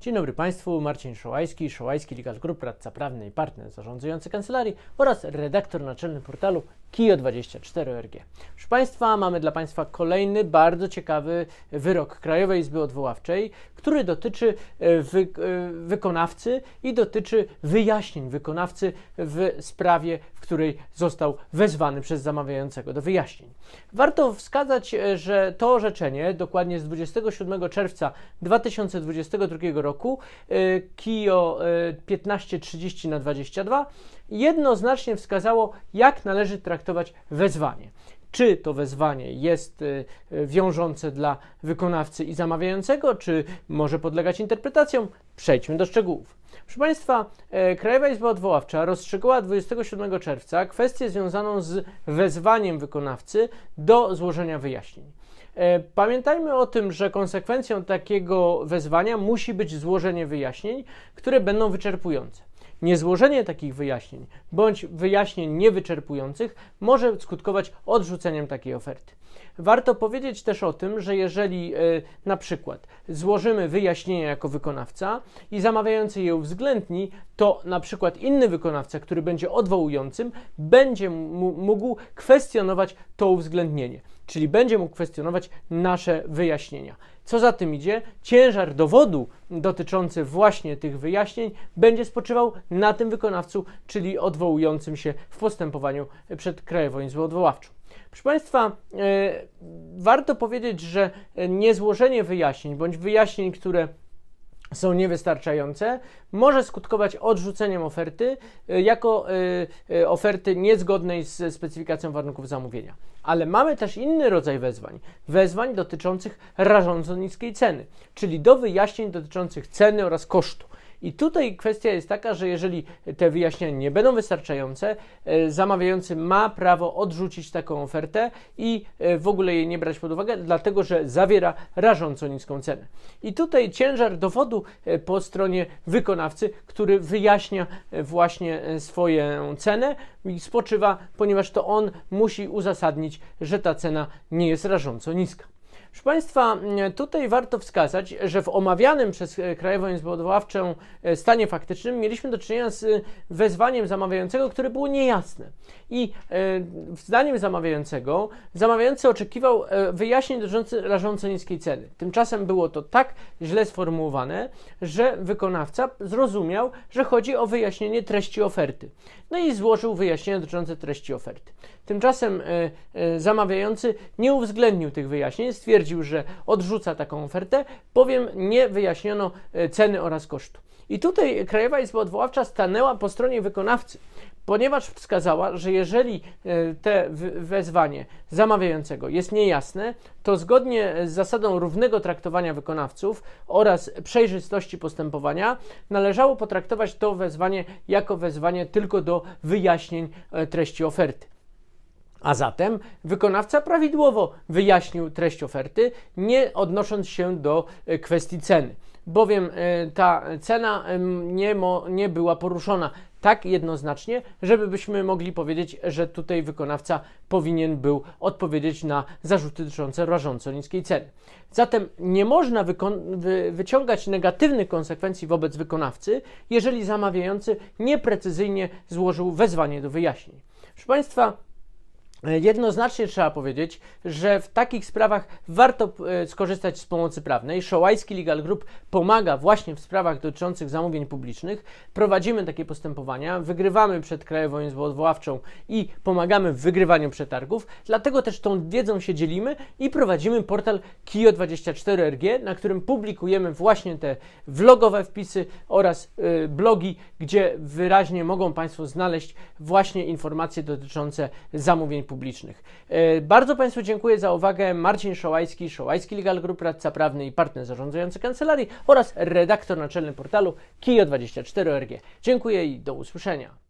Dzień dobry Państwu, Marcin Szołajski, Szołajski Legal Group, radca prawny i partner zarządzający kancelarii oraz redaktor naczelny portalu KIO24RG. Proszę Państwa, mamy dla Państwa kolejny bardzo ciekawy wyrok Krajowej Izby Odwoławczej, który dotyczy e, wy, e, wykonawcy i dotyczy wyjaśnień wykonawcy w sprawie, w której został wezwany przez zamawiającego do wyjaśnień. Warto wskazać, e, że to orzeczenie, dokładnie z 27 czerwca 2022 roku, e, KIO e, 1530 na 22, jednoznacznie wskazało, jak należy traktować wezwanie. Czy to wezwanie jest y, wiążące dla wykonawcy i zamawiającego, czy może podlegać interpretacjom? Przejdźmy do szczegółów. Proszę Państwa, e, Krajowa Izba Odwoławcza rozstrzygła 27 czerwca kwestię związaną z wezwaniem wykonawcy do złożenia wyjaśnień. E, Pamiętajmy o tym, że konsekwencją takiego wezwania musi być złożenie wyjaśnień, które będą wyczerpujące. Niezłożenie takich wyjaśnień bądź wyjaśnień niewyczerpujących może skutkować odrzuceniem takiej oferty. Warto powiedzieć też o tym, że jeżeli e, na przykład złożymy wyjaśnienie jako wykonawca i zamawiający je uwzględni, to na przykład inny wykonawca, który będzie odwołującym, będzie mógł kwestionować to uwzględnienie, czyli będzie mógł kwestionować nasze wyjaśnienia. Co za tym idzie, ciężar dowodu dotyczący właśnie tych wyjaśnień będzie spoczywał na tym wykonawcu, czyli odwołującym się w postępowaniu przed Krajową Izbą Odwoławczą. Proszę Państwa, e, warto powiedzieć, że niezłożenie wyjaśnień bądź wyjaśnień, które są niewystarczające, może skutkować odrzuceniem oferty e, jako e, e, oferty niezgodnej z specyfikacją warunków zamówienia. Ale mamy też inny rodzaj wezwań, wezwań dotyczących rażąco niskiej ceny, czyli do wyjaśnień dotyczących ceny oraz kosztu. I tutaj kwestia jest taka, że jeżeli te wyjaśnienia nie będą wystarczające, e, zamawiający ma prawo odrzucić taką ofertę i e, w ogóle jej nie brać pod uwagę, dlatego że zawiera rażąco niską cenę. I tutaj ciężar dowodu e, po stronie wykonawcy, który wyjaśnia właśnie swoją cenę, spoczywa, ponieważ to on musi uzasadnić, że ta cena nie jest rażąco niska. Proszę Państwa, tutaj warto wskazać, że w omawianym przez e, Krajową Izbę Odwoławczą e, stanie faktycznym mieliśmy do czynienia z wezwaniem zamawiającego, które było niejasne. I e, zdaniem zamawiającego, zamawiający oczekiwał wyjaśnień dotyczących rażąco niskiej ceny. Tymczasem było to tak źle sformułowane, że wykonawca zrozumiał, że chodzi o wyjaśnienie treści oferty. No i złożył wyjaśnienia dotyczące treści oferty. Tymczasem zamawiający nie uwzględnił tych wyjaśnień, stwierdził, że odrzuca taką ofertę, bowiem nie wyjaśniono e, ceny oraz kosztu. I tutaj Krajowa Izba Odwoławcza stanęła po stronie wykonawcy, ponieważ wskazała, że jeżeli e, te wezwanie zamawiającego jest niejasne, to zgodnie z zasadą równego traktowania wykonawców oraz przejrzystości postępowania należało potraktować to wezwanie jako wezwanie tylko do wyjaśnień e, treści oferty. A zatem wykonawca prawidłowo wyjaśnił treść oferty, nie odnosząc się do e, kwestii ceny, bowiem e, ta cena nie, mo, nie była poruszona tak jednoznacznie, żeby byśmy mogli powiedzieć, że tutaj wykonawca powinien był odpowiedzieć na zarzuty dotyczące rażąco niskiej ceny. Zatem nie można wy- wyciągać negatywnych konsekwencji wobec wykonawcy, jeżeli zamawiający nieprecyzyjnie złożył wezwanie do wyjaśnień. Proszę Państwa, Jednoznacznie trzeba powiedzieć, że w takich sprawach warto e, skorzystać z pomocy prawnej. Szołajski Legal Group pomaga właśnie w sprawach dotyczących zamówień publicznych. Prowadzimy takie postępowania, wygrywamy przed Krajową Izbą Odwoławczą i pomagamy w wygrywaniu przetargów. Dlatego też tą wiedzą się dzielimy i prowadzimy portal KIO24RG, na którym publikujemy właśnie te vlogowe wpisy oraz y, blogi, gdzie wyraźnie mogą Państwo znaleźć właśnie informacje dotyczące zamówień publicznych. E, Bardzo Państwu dziękuję za uwagę. Marcin Szołajski, Szołajski Legal Group, radca prawny i partner zarządzający kancelarii oraz redaktor naczelny portalu KIO24RG. Dziękuję i do usłyszenia.